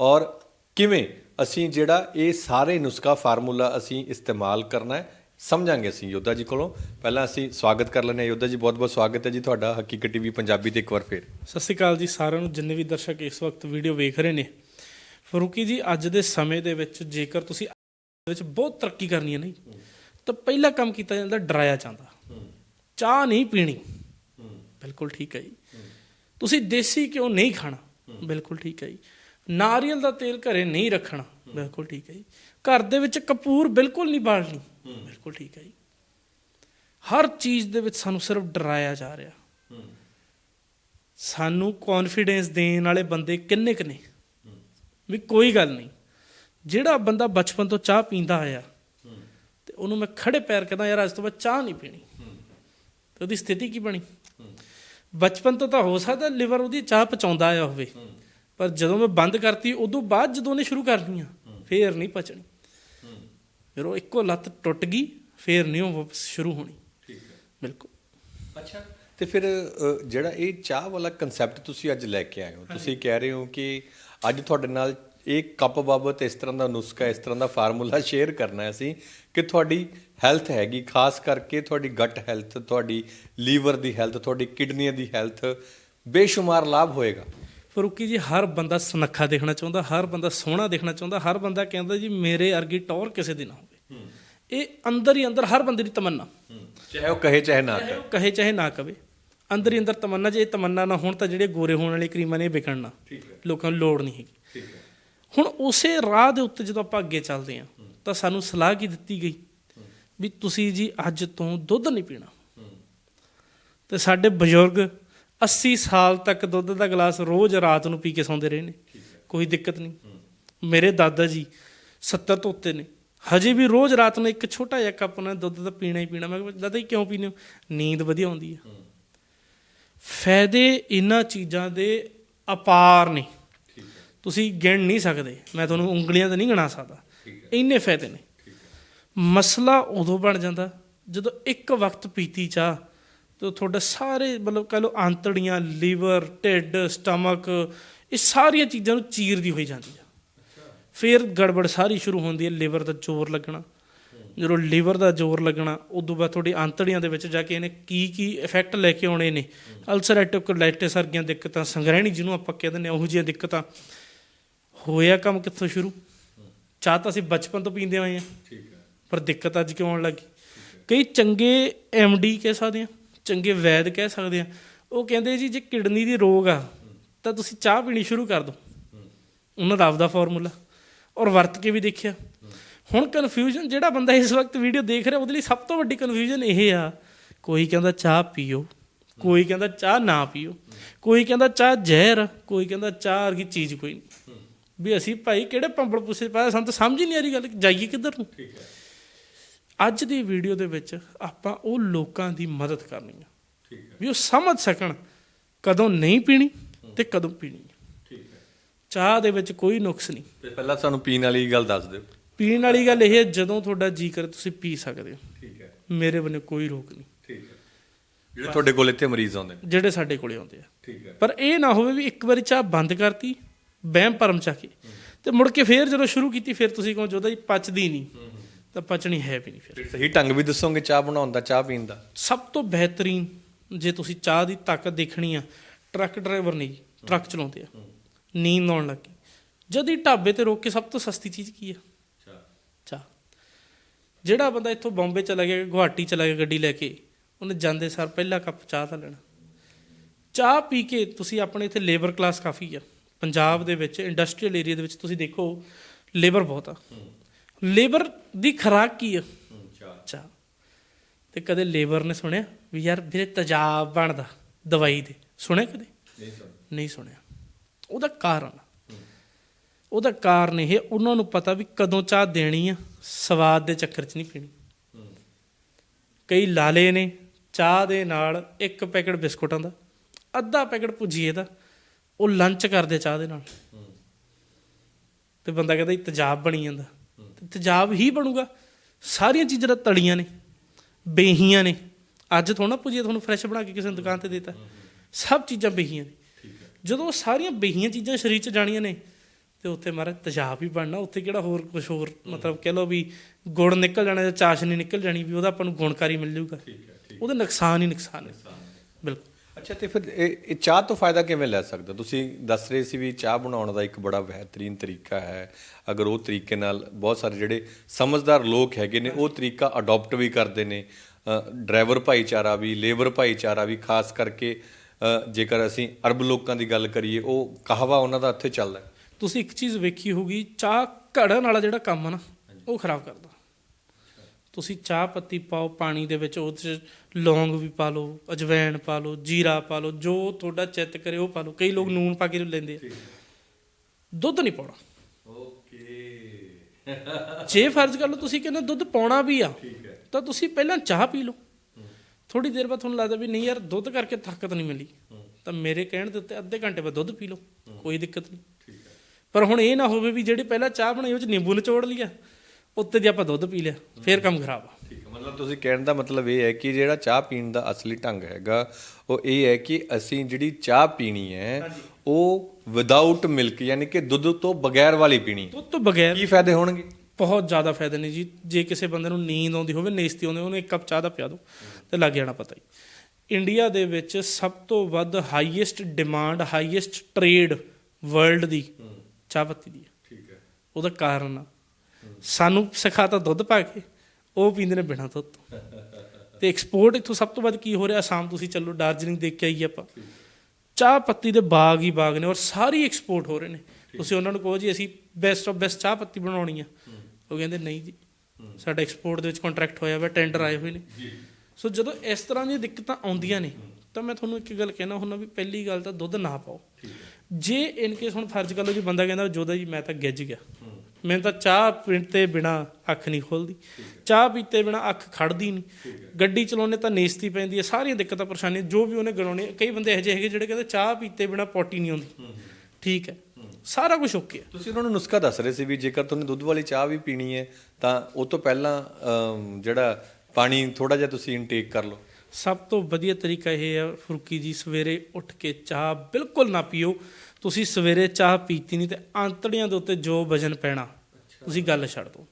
ਔਰ ਕਿਵੇਂ ਅਸੀਂ ਜਿਹੜਾ ਇਹ ਸਾਰੇ ਨੁਸਖਾ ਫਾਰਮੂਲਾ ਅਸੀਂ ਇਸਤੇਮਾਲ ਕਰਨਾ ਹੈ ਸਮਝਾਂਗੇ ਅਸੀਂ, ਯੋਧਾ ਜੀ ਕੋਲੋਂ। ਪਹਿਲਾਂ ਅਸੀਂ ਸਵਾਗਤ ਕਰ ਲੈਂਦੇ ਹਾਂ। ਯੋਧਾ ਜੀ ਬਹੁਤ ਬਹੁਤ ਸਵਾਗਤ ਹੈ ਜੀ ਤੁਹਾਡਾ ਹਕੀਕਤ ਟੀਵੀ ਪੰਜਾਬੀ ਤੇ ਇੱਕ ਵਾਰ ਫੇਰ। ਸਤਿ ਸ਼੍ਰੀ ਅਕਾਲ ਜੀ, ਸਾਰਿਆਂ ਨੂੰ। ਜਿੰਨੇ ਵੀ ਦਰਸ਼ਕ ਇਸ ਵਕਤ ਵੀਡੀਓ ਵੇਖ ਰਹੇ ਨੇ, ਫਰੂਕੀ ਜੀ, ਅੱਜ ਦੇ ਸਮੇਂ ਦੇ ਵਿੱਚ ਜੇਕਰ ਤੁਸੀਂ ਵਿੱਚ ਬਹੁਤ ਤਰੱਕੀ ਕਰਨੀ ਹੈ ਨਹੀਂ ਤਾਂ ਪਹਿਲਾ ਕੰਮ ਕੀਤਾ ਜਾਂਦਾ, ਡਰਾਇਆ ਜਾਂਦਾ। ਚਾਹ ਨਹੀਂ ਪੀਣੀ। ਬਿਲਕੁਲ ਠੀਕ ਹੈ ਜੀ। ਤੁਸੀਂ ਦੇਸੀ ਕਿਉਂ ਨਹੀਂ ਖਾਣਾ। ਬਿਲਕੁਲ ਠੀਕ ਹੈ ਜੀ। ਨਾਰੀਅਲ ਦਾ ਤੇਲ ਘਰੇ ਨਹੀਂ ਰੱਖਣਾ। ਬਿਲਕੁਲ ਠੀਕ ਹੈ ਜੀ। ਘਰ ਦੇ ਵਿੱਚ ਕਪੂਰ ਬਿਲਕੁਲ ਨਹੀਂ ਬਾਲਣੀ। ਬਿਲਕੁਲ ਠੀਕ ਹੈ ਜੀ। ਹਰ ਚੀਜ਼ ਦੇ ਵਿੱਚ ਸਾਨੂੰ ਸਿਰਫ ਡਰਾਇਆ ਜਾ ਰਿਹਾ। ਸਾਨੂੰ ਕੌਨਫੀਡੈਂਸ ਦੇਣ ਵਾਲੇ ਬੰਦੇ ਕਿੰਨੇ ਕੁ ਨੇ? ਵੀ ਕੋਈ ਗੱਲ ਨਹੀਂ। ਜਿਹੜਾ ਬੰਦਾ ਬਚਪਨ ਤੋਂ ਚਾਹ ਪੀਂਦਾ ਆਇਆ ਤੇ ਉਹਨੂੰ ਮੈਂ ਖੜੇ ਪੈਰ ਕਹਿੰਦਾ ਯਾਰ ਅੱਜ ਤੋਂ ਬਾਅਦ ਚਾਹ ਨਹੀਂ ਪੀਣੀ। ਤੇ ਉਹਦੀ ਸਥਿਤੀ ਕੀ ਬਣੀ? ਬਚਪਨ ਤੋਂ ਤਾਂ ਹੋ ਸਕਦਾ ਲਿਵਰ ਉਹਦੀ ਚਾਹ ਪਚਾਉਂਦਾ ਆਇਆ ਹੋਵੇ। ਪਰ ਜਦੋਂ ਮੈਂ ਬੰਦ ਕਰਤੀ ਉਦੋਂ ਬਾਅਦ ਜਦੋਂ ਉਹਨੇ ਸ਼ੁਰੂ ਕਰਨੀਆਂ ਫੇਰ ਨਹੀਂ ਪਚਣੀ। ਫਿਰ ਉਹ ਇੱਕੋ ਲੱਤ ਟੁੱਟ ਗਈ ਫੇਰ ਨਹੀਂ ਉਹ ਵਾਪਸ ਸ਼ੁਰੂ ਹੋਣੀ। ਠੀਕ ਹੈ। ਬਿਲਕੁਲ। ਅੱਛਾ। ਤੇ ਫਿਰ ਜਿਹੜਾ ਇਹ ਚਾਹ ਵਾਲਾ ਕਨਸੈਪਟ ਤੁਸੀਂ ਅੱਜ ਲੈ ਕੇ ਆਏ ਹੋ ਤੁਸੀਂ ਕਹਿ ਰਹੇ ਹੋ ਕਿ ਅੱਜ ਤੁਹਾਡੇ ਨਾਲ ਇਹ ਕੱਪ ਬਾਬਤ ਇਸ ਤਰ੍ਹਾਂ ਦਾ ਨੁਸਖਾ ਇਸ ਤਰ੍ਹਾਂ ਦਾ ਫਾਰਮੂਲਾ ਸ਼ੇਅਰ (laughs) ਕਰਨਾ ਹੈ ਅਸੀਂ ਕਿ ਤੁਹਾਡੀ ਹੈਲਥ ਹੈਗੀ ਖਾਸ ਕਰਕੇ ਤੁਹਾਡੀ ਗਟ ਹੈਲਥ ਤੁਹਾਡੀ ਲੀਵਰ ਦੀ ਹੈਲਥ ਤੁਹਾਡੀ ਕਿਡਨੀਆਂ ਦੀ ਹੈਲਥ ਬੇਸ਼ੁਮਾਰ ਲਾਭ ਹੋਏਗਾ। ਫਰੂਕੀ ਜੀ ਹਰ ਬੰਦਾ ਸੁਨੱਖਾ ਦੇਖਣਾ ਚਾਹੁੰਦਾ ਹਰ ਬੰਦਾ ਸੋਹਣਾ ਦੇਖਣਾ ਚਾਹੁੰਦਾ ਹਰ ਬੰਦਾ ਕਹਿੰਦਾ ਜੀ ਮੇਰੇ ਅਰਗੀ ਟੌਰ ਕਿਸੇ ਦੀ ਨਾ ਹੋਵੇ। ਇਹ ਅੰਦਰ ਹੀ ਅੰਦਰ ਹਰ ਬੰਦੇ ਦੀ ਤਮੰਨਾ। ਚਾਹੇ ਉਹ ਕਹੇ ਚਾਹੇ ਨਾ ਕਹੇ। ਕਹੇ ਚਾਹੇ ਨਾ ਕਵੇ ਅੰਦਰ ਹੀ ਅੰਦਰ ਤਮੰਨਾ ਜੇ ਇਹ ਤਮੰਨਾ ਨਾ ਹੋਣ ਤਾਂ ਜਿਹੜੇ ਗੋਰੇ ਹੋਣ ਵਾਲੀ ਕਰੀਮਾਂ ਨੇ ਇਹ ਵਿਕਣ ਨਾ। ਠੀਕ ਹੈ। ਲੋਕਾਂ ਨੂੰ ਲੋੜ ਨਹੀਂ ਹੈਗੀ। ਠੀਕ ਹੈ। ਹੁਣ ਉਸੇ ਰਾਹ ਦੇ ਉੱਤੇ ਜਦੋਂ ਆਪਾਂ ਅੱਗੇ ਚੱਲਦੇ ਹਾਂ ਤਾਂ ਸਾਨੂੰ ਸਲਾਹ ਕੀ ਦਿੱਤੀ ਗਈ? ਵੀ ਤੁਸੀਂ ਜੀ ਅੱਜ ਤੋਂ ਦੁੱਧ ਨਹੀਂ ਪੀਣਾ। ਤੇ ਸਾਡੇ ਬਜ਼ੁਰਗ 80 ਸਾਲ ਤੱਕ ਦੁੱਧ ਦਾ ਗਲਾਸ ਰੋਜ਼ ਰਾਤ ਨੂੰ ਪੀ ਕੇ ਸੌਂਦੇ ਰਹੇ ਨੇ। ਕੋਈ ਦਿੱਕਤ ਨਹੀਂ। ਮੇਰੇ ਦਾਦਾ ਜੀ 70 ਤੋਂ ਉੱਤੇ ਨੇ। ਹਜੇ ਵੀ ਰੋਜ਼ ਰਾਤ ਨੂੰ ਇੱਕ ਛੋਟਾ ਜਿਹਾ ਕੱਪ ਨਾਲ ਦੁੱਧ ਦਾ ਪੀਣਾ ਹੀ ਪੀਣਾ। ਮੈਂ ਕਿਹਾ ਦਾਦਾ ਜੀ ਕਿਉਂ ਪੀਂਦੇ ਹੋ? ਨੀਂਦ ਵਧੀਆ ਆਉਂਦੀ ਹੈ। ਫਾਇਦੇ ਇਹਨਾਂ ਚੀਜ਼ਾਂ ਦੇ ਅਪਾਰ ਨੇ। ਤੁਸੀਂ ਗਿਣ ਨਹੀਂ ਸਕਦੇ। ਮੈਂ ਤੁਹਾਨੂੰ ਉਂਗਲੀਆਂ ਤੇ ਨਹੀਂ ਗਿਣਾ ਸਕਦਾ। ਇੰਨੇ ਫਾਇਦੇ ਨੇ। ਮਸਲਾ ਉਦੋਂ ਬਣ ਜਾਂਦਾ ਜਦੋਂ ਇੱਕ ਵਕਤ ਪੀਤੀ ਚਾਹ ਤੇ ਤੁਹਾਡੇ ਸਾਰੇ ਮਤਲਬ ਕਹ ਲਓ ਆਂਤੜੀਆਂ ਲੀਵਰ ਢਿੱਡ ਸਟਮਕ ਇਹ ਸਾਰੀਆਂ ਚੀਜ਼ਾਂ ਨੂੰ ਚੀਰਦੀ ਹੋਈ ਜਾਂਦੀ ਆ। ਫਿਰ ਗੜਬੜ ਸਾਰੀ ਸ਼ੁਰੂ ਹੁੰਦੀ ਹੈ ਲਿਵਰ ਦਾ ਜ਼ੋਰ ਲੱਗਣਾ। ਜਦੋਂ ਲਿਵਰ ਦਾ ਜ਼ੋਰ ਲੱਗਣਾ ਉਦੋਂ ਬਾਅਦ ਤੁਹਾਡੀ ਆਂਤੜੀਆਂ ਦੇ ਵਿੱਚ ਜਾ ਕੇ ਇਹਨੇ ਕੀ ਕੀ ਇਫੈਕਟ ਲੈ ਕੇ ਆਉਣੇ ਨੇ। ਅਲਸਰੇਟਿਵ ਕੋਲਾਈਟਿਸ ਵਰਗੀਆਂ ਦਿੱਕਤਾਂ ਸੰਗ੍ਰਹਿਣੀ ਜਿਹਨੂੰ ਆਪਾਂ ਕਹਿੰਦੇ ਨੇ ਉਹੋ ਜਿਹੀਆਂ ਦਿੱਕਤਾਂ। ਹੋਇਆ ਕੰਮ ਕਿੱਥੋਂ ਸ਼ੁਰੂ? ਚਾਹ ਤਾਂ ਅਸੀਂ ਬਚਪਨ ਤੋਂ ਪੀਂਦੇ ਆਏ ਠੀਕ ਹੈ। ਪਰ ਦਿੱਕਤ ਅੱਜ ਕਿਉਂ ਆਉਣ ਲੱਗੀ? ਕਈ ਚੰਗੇ ਐਮਡੀ ਕਹਿ ਸਕਦੇ ਆ ਚੰਗੇ ਵੈਦ ਕਹਿ ਸਕਦੇ ਆ ਉਹ ਕਹਿੰਦੇ ਜੀ ਜੇ ਕਿਡਨੀ ਦੀ ਰੋਗ ਆ ਤਾਂ ਤੁਸੀਂ ਚਾਹ ਪੀਣੀ ਸ਼ੁਰੂ ਕਰ ਦਿਓ। ਉਹਨਾਂ ਦਾ ਆਪਦਾ ਫਾਰਮੂਲਾ। ਔਰ ਵਰਤ ਕੇ ਵੀ ਦੇਖਿਆ। ਹੁਣ ਕਨਫਿਊਜ਼ਨ ਜਿਹੜਾ ਬੰਦਾ ਇਸ ਵਕਤ ਵੀਡੀਓ ਦੇਖ ਰਿਹਾ ਉਹਦੇ ਲਈ ਸਭ ਤੋਂ ਵੱਡੀ ਕਨਫਿਊਜ਼ਨ ਇਹ ਆ ਕੋਈ ਕਹਿੰਦਾ ਚਾਹ ਪੀਓ ਕੋਈ ਕਹਿੰਦਾ ਚਾਹ ਨਾ ਪੀਓ ਕੋਈ ਕਹਿੰਦਾ ਚਾਹ ਜ਼ਹਿਰ ਆ, ਕੋਈ ਕਹਿੰਦਾ ਚਾਹ ਵਰਗੀ ਚੀਜ਼ ਕੋਈ ਨਹੀਂ ਵੀ ਅਸੀਂ ਭਾਈ ਕਿਹੜੇ ਪੰਬਲ ਪੁੱਸੇ ਪਾਇਆ ਸਾਨੂੰ ਤਾਂ ਸਮਝ ਹੀ ਨਹੀਂ ਆ ਰਹੀ ਗੱਲ ਜਾਈਏ ਕਿੱਧਰ ਨੂੰ? ਠੀਕ ਹੈ। ਅੱਜ ਦੀ ਵੀਡੀਓ ਦੇ ਵਿੱਚ ਆਪਾਂ ਉਹ ਲੋਕਾਂ ਦੀ ਮਦਦ ਕਰਨੀ ਆ। ਠੀਕ ਹੈ। ਵੀ ਉਹ ਸਮਝ ਸਕਣ ਕਦੋਂ ਨਹੀਂ ਪੀਣੀ ਤੇ ਕਦੋਂ ਪੀਣੀ ਹੈ। ਠੀਕ ਹੈ। ਚਾਹ ਦੇ ਵਿੱਚ ਕੋਈ ਨੁਕਸ ਨਹੀਂ। ਤੇ ਪਹਿਲਾਂ ਸਾਨੂੰ ਪੀਣ ਵਾਲੀ ਗੱਲ ਦੱਸ ਦਿਓ। ਪੀਣ ਵਾਲੀ ਗੱਲ ਇਹ ਹੈ ਜਦੋਂ ਤੁਹਾਡਾ ਜੀ ਕਰੇ ਤੁਸੀਂ ਪੀ ਸਕਦੇ ਹੋ। ਠੀਕ ਹੈ। ਮੇਰੇ ਵੱਲੋਂ ਕੋਈ ਰੋਕ ਨਹੀਂ। ਠੀਕ ਹੈ। ਜਿਹੜੇ ਤੁਹਾਡੇ ਕੋਲ ਇੱਥੇ ਮਰੀਜ਼ ਆਉਂਦੇ ਨੇ। ਜਿਹੜੇ ਸਾਡੇ ਕੋਲੇ ਆਉਂਦੇ ਆ। ਠੀਕ ਹੈ। ਪਰ ਇਹ ਨਾ ਹੋਵੇ ਵੀ ਇੱਕ ਵਾਰੀ ਚਾਹ ਬੰਦ ਕਰਤੀ ਵਹਿਮ ਭਰਮ ਚਾ ਕੇ। ਤੇ ਮੁੜ ਕੇ ਫੇਰ ਜਦੋਂ ਸ਼ੁਰੂ ਕੀਤੀ ਫਿਰ ਤੁਸੀਂ ਕਹੋ ਜੋਦਾ ਜੀ ਪਚਦੀ ਨਹੀਂ। ਤਾਂ ਪਚਣੀ ਹੈ ਵੀ ਨਹੀਂ ਫਿਰ। ਸਹੀ ਢੰਗ ਵੀ ਦੱਸੋਗੇ ਚਾਹ ਬਣਾਉਣ ਦਾ ਚਾਹ ਪੀਣ ਦਾ? ਸਭ ਤੋਂ ਬਿਹਤਰੀਨ ਜੇ ਤੁਸੀਂ ਚਾਹ ਦੀ ਤਾਕਤ ਦੇਖਣੀ ਆ ਟਰੱਕ ਡਰਾਈਵਰ ਨਹੀਂ ਟਰੱਕ ਚਲਾਉਂਦੇ ਆ। ਨੀਂਦ ਆਉਣ ਲੱਗੀ ਜਦ ਹੀ ਢਾਬੇ ਤੇ ਰੋਕ ਕੇ ਸਭ ਤੋਂ ਸਸਤੀ ਚੀਜ਼ ਕੀ ਆ? ਚਾਹ। ਚਾਹ। ਜਿਹੜਾ ਬੰਦਾ ਇੱਥੋਂ ਬੰਬੇ ਚਲਾ ਗਿਆ ਗੁਹਾਟੀ ਚਲਾ ਗਿਆ ਗੱਡੀ ਲੈ ਕੇ ਉਹਨੇ ਜਾਂਦੇ ਸਾਰ ਪਹਿਲਾ ਕੱਪ ਚਾਹ ਤਾਂ ਲੈਣਾ। ਚਾਹ ਪੀ ਕੇ ਤੁਸੀਂ ਆਪਣੇ ਇੱਥੇ ਲੇਬਰ ਕਲਾਸ ਕਾਫੀ ਆ। ਪੰਜਾਬ ਦੇ ਵਿੱਚ ਇੰਡਸਟਰੀਅਲ ਏਰੀਆ ਦੇ ਵਿੱਚ ਤੁਸੀਂ ਦੇਖੋ ਲੇਬਰ ਬਹੁਤ ਆ। ਲੇਬਰ ਦੀ ਖੁਰਾਕ ਕੀ ਆ? ਚਾਹ ਤੇ ਕਦੇ ਲੇਬਰ ਨੇ ਸੁਣਿਆ ਵੀ ਯਾਰ ਵੀਰੇ ਤੇਜ਼ਾਬ ਬਣਦਾ ਦਵਾਈ ਦੇ? ਸੁਣਿਆ ਕਦੇ? ਨਹੀਂ ਸੁਣ ਨਹੀਂ ਸੁਣਿਆ। ਉਹਦਾ ਕਾਰਨ। ਉਹਦਾ ਕਾਰਨ ਇਹ ਉਹਨਾਂ ਨੂੰ ਪਤਾ ਵੀ ਕਦੋਂ ਚਾਹ ਦੇਣੀ ਆ ਸਵਾਦ ਦੇ ਚੱਕਰ 'ਚ ਨਹੀਂ ਪੀਣੀ। ਕਈ ਲਾਲੇ ਨੇ ਚਾਹ ਦੇ ਨਾਲ ਇੱਕ ਪੈਕੇਟ ਬਿਸਕੁਟਾਂ ਦਾ ਅੱਧਾ ਪੈਕੇਟ ਭੁਜੀਏ ਦਾ ਉਹ ਲੰਚ ਕਰਦੇ ਚਾਹ ਦੇ ਨਾਲ। ਤੇ ਬੰਦਾ ਕਹਿੰਦਾ ਤੇਜ਼ਾਬ ਬਣੀ ਜਾਂਦਾ। ਤੇਜ਼ਾਬ ਹੀ ਬਣੂਗਾ। ਸਾਰੀਆਂ ਚੀਜ਼ਾਂ ਤਾਂ ਤਲੀਆਂ ਨੇ ਬੇਹੀਆਂ ਨੇ। ਅੱਜ ਥੋੜਾ ਭੁਜੀਆ ਤੁਹਾਨੂੰ ਫਰੈਸ਼ ਬਣਾ ਕੇ ਕਿਸੇ ਨੇ ਦੁਕਾਨ ਤੇ ਦੇਤਾ। ਸਭ ਚੀਜ਼ਾਂ ਬੇਹੀਆਂ ਨੇ। ਜਦੋਂ ਉਹ ਸਾਰੀਆਂ ਬੇਹੀਆਂ ਚੀਜ਼ਾਂ ਸਰੀਰ 'ਚ ਜਾਣੀਆਂ ਨੇ ਤੇ ਉੱਥੇ ਮਾਰੇ ਤੇਜ਼ਾਬ ਹੀ ਬਣਨਾ। ਉੱਥੇ ਕਿਹੜਾ ਹੋਰ ਕੁਝ ਹੋਰ ਮਤਲਬ ਕਹਿ ਲਓ ਵੀ ਗੁੜ ਨਿਕਲ ਜਾਣਾ ਜਾਂ ਚਾਸ਼ਨੀ ਨਿਕਲ ਜਾਣੀ ਵੀ ਉਹਦਾ ਆਪਾਂ ਨੂੰ ਗੁਣਕਾਰੀ ਮਿਲ ਜਾਊਗਾ। ਠੀਕ ਹੈ ਠੀਕ ਉਹਦੇ ਨੁਕਸਾਨ ਹੀ ਨੁਕਸਾਨ ਬਿਲਕੁਲ ਅੱਛਾ, ਤੇ ਫਿਰ ਇਹ ਇਹ ਚਾਹ ਤੋਂ ਫਾਇਦਾ ਕਿਵੇਂ ਲੈ ਸਕਦਾ ਤੁਸੀਂ ਦੱਸ ਰਹੇ ਸੀ ਵੀ ਚਾਹ ਬਣਾਉਣ ਦਾ ਇੱਕ ਬੜਾ ਬਿਹਤਰੀਨ ਤਰੀਕਾ ਹੈ। ਅਗਰ ਉਹ ਤਰੀਕੇ ਨਾਲ ਬਹੁਤ ਸਾਰੇ ਜਿਹੜੇ ਸਮਝਦਾਰ ਲੋਕ ਹੈਗੇ ਨੇ, ਉਹ ਤਰੀਕਾ ਅਡਾਪਟ ਵੀ ਕਰਦੇ ਨੇ। ਡਰਾਈਵਰ ਭਾਈਚਾਰਾ ਵੀ ਲੇਬਰ ਭਾਈਚਾਰਾ ਵੀ, ਖਾਸ ਕਰਕੇ ਜੇਕਰ ਅਸੀਂ ਅਰਬ ਲੋਕਾਂ ਦੀ ਗੱਲ ਕਰੀਏ, ਉਹ ਕਹਵਾ ਉਹਨਾਂ ਦਾ ਇੱਥੇ ਚੱਲਦਾ ਤੁਸੀਂ ਇੱਕ ਚੀਜ਼ ਵੇਖੀ ਹੋਗੀ ਚਾਹ ਘੜਨ ਵਾਲਾ ਜਿਹੜਾ ਕੰਮ ਆ ਨਾ, ਉਹ ਖਰਾਬ ਕਰਦਾ। ਤੁਸੀਂ ਚਾਹ ਪੱਤੀ ਪਾਓ ਪਾਣੀ ਦੇ ਵਿੱਚ ਉਹ 'ਚ ਲੌਂਗ ਵੀ ਪਾ ਲਓ ਅਜਵਾਇਣ ਪਾ ਲਓ ਜੀਰਾ ਪਾ ਲਓ ਜੋ ਤੁਹਾਡਾ ਚਿੱਤ ਕਰੇ ਉਹ ਪਾ ਲਓ। ਕਈ ਲੋਕ ਨੂਨ ਪਾ ਕੇ ਲੈਂਦੇ ਆ। ਦੁੱਧ ਨਹੀਂ ਪਾਉਣਾ। ਓਕੇ। ਜੇ ਫਰਜ਼ ਕਰ ਲਓ ਤੁਸੀਂ ਕਹਿੰਦੇ ਦੁੱਧ ਪਾਉਣਾ ਵੀ ਆ ਤਾਂ ਤੁਸੀਂ ਪਹਿਲਾਂ ਚਾਹ ਪੀ ਲਓ। ਥੋੜੀ ਦੇਰ ਬਾਅਦ ਤੁਹਾਨੂੰ ਲੱਗਦਾ ਵੀ ਨਹੀਂ ਯਾਰ ਦੁੱਧ ਕਰਕੇ ਤਾਕਤ ਨਹੀਂ ਮਿਲੀ। ਤਾਂ ਮੇਰੇ ਕਹਿਣ ਦੇ ਉੱਤੇ ਅੱਧੇ ਘੰਟੇ ਬਾਅਦ ਦੁੱਧ ਪੀ ਲਓ। ਕੋਈ ਦਿੱਕਤ ਨਹੀਂ। ਪਰ ਹੁਣ ਇਹ ਨਾ ਹੋਵੇ ਵੀ ਜਿਹੜੀ ਪਹਿਲਾਂ ਚਾਹ ਬਣਾਈ ਉਹ ਚ ਨਿੰਬੂ ਨਿਚੋੜ ਲਿਆ। ਉੱਤੇ ਦੀ ਆਪਾਂ ਦੁੱਧ ਪੀ ਲਿਆ ਫੇਰ ਕੰਮ ਖਰਾਬ ਆ। ਠੀਕ ਹੈ ਮਤਲਬ ਤੁਸੀਂ ਕਹਿਣ ਦਾ ਮਤਲਬ ਇਹ ਹੈ ਕਿ ਜਿਹੜਾ ਚਾਹ ਪੀਣ ਦਾ ਅਸਲੀ ਢੰਗ ਹੈਗਾ ਉਹ ਇਹ ਹੈ ਕਿ ਅਸੀਂ ਜਿਹੜੀ ਚਾਹ ਪੀਣੀ ਹੈ ਉਹ ਵਿਦਆਊਟ ਮਿਲਕ ਯਾਨੀ ਕਿ ਦੁੱਧ ਤੋਂ ਬਗੈਰ ਵਾਲੀ ਪੀਣੀ। ਦੁੱਧ ਤੋਂ ਬਗੈਰ? ਕੀ ਫਾਇਦੇ ਹੋਣਗੇ? ਬਹੁਤ ਜ਼ਿਆਦਾ ਫਾਇਦੇ ਨੇ ਜੀ। ਜੇ ਕਿਸੇ ਬੰਦੇ ਨੂੰ ਨੀਂਦ ਆਉਂਦੀ ਹੋਵੇ ਨੇਸਤੀ ਆਉਂਦੀ ਉਹਨੂੰ ਇੱਕ ਕੱਪ ਚਾਹ ਦਾ ਪਿਆ ਦਿਓ ਤੇ ਲੱਗ ਜਾਣਾ ਪਤਾ ਹੀ ਇੰਡੀਆ ਦੇ ਵਿੱਚ ਸਭ ਤੋਂ ਵੱਧ highest demand highest trade world ਦੀ ਚਾਹ ਪੱਤੀ ਦੀ ਠੀਕ ਹੈ। ਉਹਦਾ ਕਾਰਨ ਆ। ਸਾਨੂੰ ਸਿਖਾਤਾ ਦੁੱਧ ਪਾ ਕੇ ਉਹ ਪੀਂਦੇ ਨੇ ਬਿਨਾਂ ਦੁੱਧ ਤੋਂ। ਤੇ ਐਕਸਪੋਰਟ ਇੱਥੋਂ ਸਭ ਤੋਂ ਵੱਧ ਕੀ ਹੋ ਰਿਹਾ? ਆਸਾਮ ਤੁਸੀਂ ਚੱਲੋ ਦਾਰਜਲਿੰਗ ਦੇਖ ਕੇ ਆਈਏ ਆਪਾਂ। ਚਾਹ ਪੱਤੀ ਦੇ ਬਾਗ ਹੀ ਬਾਗ ਨੇ ਔਰ ਸਾਰੀ ਐਕਸਪੋਰਟ ਹੋ ਰਹੇ ਨੇ। ਤੁਸੀਂ ਉਹਨਾਂ ਨੂੰ ਕਹੋ ਜੀ ਅਸੀਂ ਬੈਸਟ ਆਫ ਬੈਸਟ ਚਾਹ ਪੱਤੀ ਬਣਾਉਣੀ ਆ। ਉਹ ਕਹਿੰਦੇ ਨਹੀਂ ਜੀ। ਸਾਡਾ ਐਕਸਪੋਰਟ ਦੇ ਵਿੱਚ ਕੰਟਰੈਕਟ ਹੋਇਆ ਹੋਇਆ ਟੈਂਡਰ ਆਏ ਹੋਏ ਨੇ। ਸੋ ਜਦੋਂ ਇਸ ਤਰ੍ਹਾਂ ਦੀਆਂ ਦਿੱਕਤਾਂ ਆਉਂਦੀਆਂ ਨੇ ਤਾਂ ਮੈਂ ਤੁਹਾਨੂੰ ਇੱਕ ਗੱਲ ਕਹਿਣਾ ਹੁੰਦਾ ਵੀ ਪਹਿਲੀ ਗੱਲ ਤਾਂ ਦੁੱਧ ਨਾ ਪਾਓ। ਜੇ ਇਨ ਕੇਸ ਹੁਣ ਫਰਜ਼ ਕਰ ਲਓ ਜੀ ਬੰਦਾ ਕਹਿੰਦਾ ਜੋਦਾ ਜੀ ਮੈਂ ਤਾਂ ਗਿੱਜ ਗਿਆ। ਮੈਨੂੰ ਤਾਂ ਚਾਹ ਪੀਤੇ ਬਿਨਾ ਅੱਖ ਨਹੀਂ ਖੁੱਲਦੀ। ਚਾਹ ਪੀਤੇ ਬਿਨਾ ਅੱਖ ਖੜਦੀ ਨਹੀਂ। ਗੱਡੀ ਚਲਾਉਣੇ ਤਾਂ ਨੇਸਤੀ ਪੈਂਦੀ ਹੈ ਸਾਰੀਆਂ ਦਿੱਕਤਾਂ ਪਰੇਸ਼ਾਨੀਆਂ ਜੋ ਵੀ ਉਹਨੇ ਗਣਾਉਣੀ ਕਈ ਬੰਦੇ ਇਹੋ ਜਿਹੇ ਹੈਗੇ ਜਿਹੜੇ ਕਹਿੰਦੇ ਚਾਹ ਪੀਤੇ ਬਿਨਾ ਪੋਟੀ ਨਹੀਂ ਆਉਂਦੀ। ਠੀਕ ਹੈ। ਸਾਰਾ ਕੁਝ ਓਕੇ ਹੈ। ਤੁਸੀਂ ਉਹਨਾਂ ਨੂੰ ਨੁਸਖਾ ਦੱਸ ਰਹੇ ਸੀ ਵੀ ਜੇਕਰ ਤੁਹਾਨੂੰ ਦੁੱਧ ਵਾਲੀ ਚਾਹ ਵੀ ਪੀਣੀ ਹੈ ਤਾਂ ਉਹ ਤੋਂ ਪਹਿਲਾਂ ਜਿਹੜਾ ਪਾਣੀ ਥੋੜਾ ਜਿਹਾ ਤੁਸੀਂ ਇਨਟੇਕ ਕਰ ਲਓ। ਸਭ ਤੋਂ ਵਧੀਆ ਤਰੀਕਾ ਇਹ ਹੈ ਫਰੂਕੀ ਜੀ ਸਵੇਰੇ ਉੱਠ ਕੇ ਚਾਹ ਬਿਲਕੁਲ ਨਾ ਪੀਓ। ਤੁਸੀਂ ਸਵੇਰੇ ਚਾਹ ਪੀਤੀ ਨਹੀਂ ਤੇ ਆਂਤੜੀਆਂ ਦੇ ਉੱਤੇ ਜੋ ਵਜਨ ਪੈਣਾ, ਤੁਸੀਂ ਗੱਲ ਛੱਡ ਦਿਓ।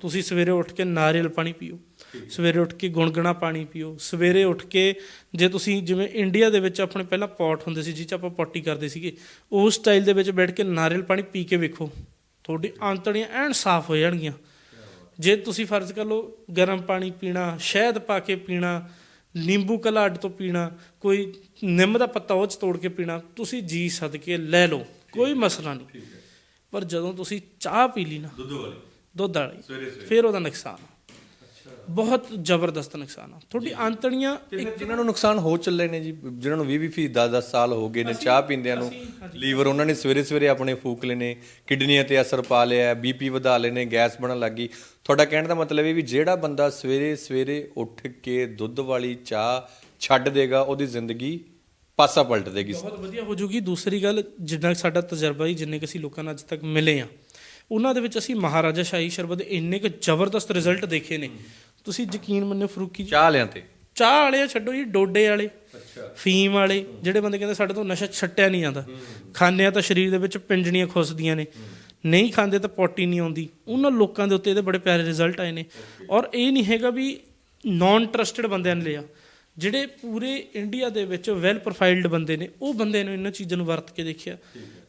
ਤੁਸੀਂ ਸਵੇਰੇ ਉੱਠ ਕੇ ਨਾਰੀਅਲ ਪਾਣੀ ਪੀਓ, ਸਵੇਰੇ ਉੱਠ ਕੇ ਗੁਣਗਣਾ ਪਾਣੀ ਪੀਓ, ਸਵੇਰੇ ਉੱਠ ਕੇ ਜੇ ਤੁਸੀਂ ਜਿਵੇਂ ਇੰਡੀਆ ਦੇ ਵਿੱਚ ਆਪਣੇ ਪਹਿਲਾਂ ਪੌਟ ਹੁੰਦੇ ਸੀ, ਜਿਹ 'ਚ ਆਪਾਂ ਪੋਟੀ ਕਰਦੇ ਸੀਗੇ, ਉਸ ਸਟਾਈਲ ਦੇ ਵਿੱਚ ਬੈਠ ਕੇ ਨਾਰੀਅਲ ਪਾਣੀ ਪੀ ਕੇ ਵੇਖੋ, ਤੁਹਾਡੀ ਆਂਤੜੀਆਂ ਐਨ ਸਾਫ਼ ਹੋ ਜਾਣਗੀਆਂ। ਜੇ ਤੁਸੀਂ ਫਰਜ਼ ਕਰ ਲਓ ਗਰਮ ਪਾਣੀ ਪੀਣਾ, ਸ਼ਹਿਦ ਪਾ ਕੇ ਪੀਣਾ ਨਿੰਬੂ ਕਲਾੜ ਤੋਂ ਪੀਣਾ ਕੋਈ ਨਿੰਮ ਦਾ ਪੱਤਾ ਉਹ ਚ ਤੋੜ ਕੇ ਪੀਣਾ ਤੁਸੀਂ ਜੀ ਸਦਕੇ ਲੈ ਲਓ ਕੋਈ ਮਸਲਾ ਨਹੀਂ। ਪਰ ਜਦੋਂ ਤੁਸੀਂ ਚਾਹ ਪੀ ਲਈ ਨਾ ਦੁੱਧ ਵਾਲੀ। ਦੁੱਧ ਵਾਲੀ ਫਿਰ ਉਹਦਾ ਨੁਕਸਾਨ। ਬਹੁਤ ਜ਼ਬਰਦਸਤ ਨੁਕਸਾਨ ਆ। ਤੁਹਾਡੀ ਆਂਤੜੀਆਂ ਜਿਨ੍ਹਾਂ ਨੂੰ ਨੁਕਸਾਨ ਹੋ ਚੱਲੇ ਨੇ ਜੀ ਜਿਨ੍ਹਾਂ ਨੂੰ 20 20 ਫੀਸ 10 10 ਸਾਲ ਹੋ ਗਏ ਨੇ ਚਾਹ ਪੀਂਦਿਆਂ ਨੂੰ ਲੀਵਰ ਉਹਨਾਂ ਨੇ ਸਵੇਰੇ ਸਵੇਰੇ ਆਪਣੇ ਫੂਕ ਲਏ ਨੇ ਕਿਡਨੀਆਂ ਤੇ ਅਸਰ ਪਾ ਲਿਆ ਬੀਪੀ ਵਧਾ ਲਏ ਨੇ ਗੈਸ ਬਣਨ ਲੱਗੀ ਤੁਹਾਡਾ ਕਹਿਣ ਦਾ ਮਤਲਬ ਇਹ ਵੀ ਜਿਹੜਾ ਬੰਦਾ ਸਵੇਰੇ ਸਵੇਰੇ ਉੱਠ ਕੇ ਦੁੱਧ ਵਾਲੀ ਚਾਹ ਛੱਡ ਦੇਗਾ ਉਹਦੀ ਜ਼ਿੰਦਗੀ ਪਾਸਾ ਪਲਟ ਦੇਗੀ। ਬਹੁਤ ਵਧੀਆ ਹੋ ਜੂਗੀ। ਦੂਸਰੀ ਗੱਲ ਜਿੰਨਾ ਸਾਡਾ ਤਜਰਬਾ ਹੀ ਜਿੰਨੇ ਕੁ ਅਸੀਂ ਲੋਕਾਂ ਨਾਲ ਅੱਜ ਤੱਕ ਮਿਲੇ ਆ ਉਹਨਾਂ ਦੇ ਵਿੱਚ ਅਸੀਂ ਮਹਾਰਾਜਾ ਸ਼ਾਹੀ ਸ਼ਰਬਤ ਦੇ ਇੰਨੇ ਕੁ ਜ਼ਬਰਦਸਤ ਰਿਜ਼ਲਟ ਦੇਖੇ ਨੇ। ਤੁਸੀਂ ਯਕੀਨ ਮੰਨੋ ਫਰੂਕੀ ਜੀ? ਚਾਹ ਲਿਆਂ ਤੇ। ਚਾਹ ਵਾਲੇ ਛੱਡੋ ਜੀ ਡੋਡੇ ਵਾਲੇ ਫੀਮ ਵਾਲੇ। ਜਿਹੜੇ ਬੰਦੇ ਕਹਿੰਦੇ ਸਾਡੇ ਤੋਂ ਨਸ਼ਾ ਛੱਟਿਆ ਨਹੀਂ ਜਾਂਦਾ। ਖਾਂਦੇ ਆ ਤਾਂ ਸਰੀਰ ਦੇ ਵਿੱਚ ਪਿੰਜਣੀਆਂ ਖੁੱਸਦੀਆਂ ਨੇ। ਨਹੀਂ ਖਾਂਦੇ ਤਾਂ ਪੋਟੀ ਨਹੀਂ ਆਉਂਦੀ। ਉਹਨਾਂ ਲੋਕਾਂ ਦੇ ਉੱਤੇ ਇਹਦੇ ਬੜੇ ਪਿਆਰੇ ਰਿਜ਼ਲਟ ਆਏ ਨੇ। ਔਰ ਇਹ ਨਹੀਂ ਹੈਗਾ ਵੀ ਨਾਨ ਟਰਸਟਡ ਬੰਦਿਆਂ ਨੇ ਲਿਆ। ਜਿਹੜੇ ਪੂਰੇ ਇੰਡੀਆ ਦੇ ਵਿੱਚ ਵੈਲ ਪ੍ਰੋਫਾਈਲਡ ਬੰਦੇ ਨੇ ਉਹ ਬੰਦੇ ਨੇ ਇਹਨਾਂ ਚੀਜ਼ਾਂ ਨੂੰ ਵਰਤ ਕੇ ਦੇਖਿਆ।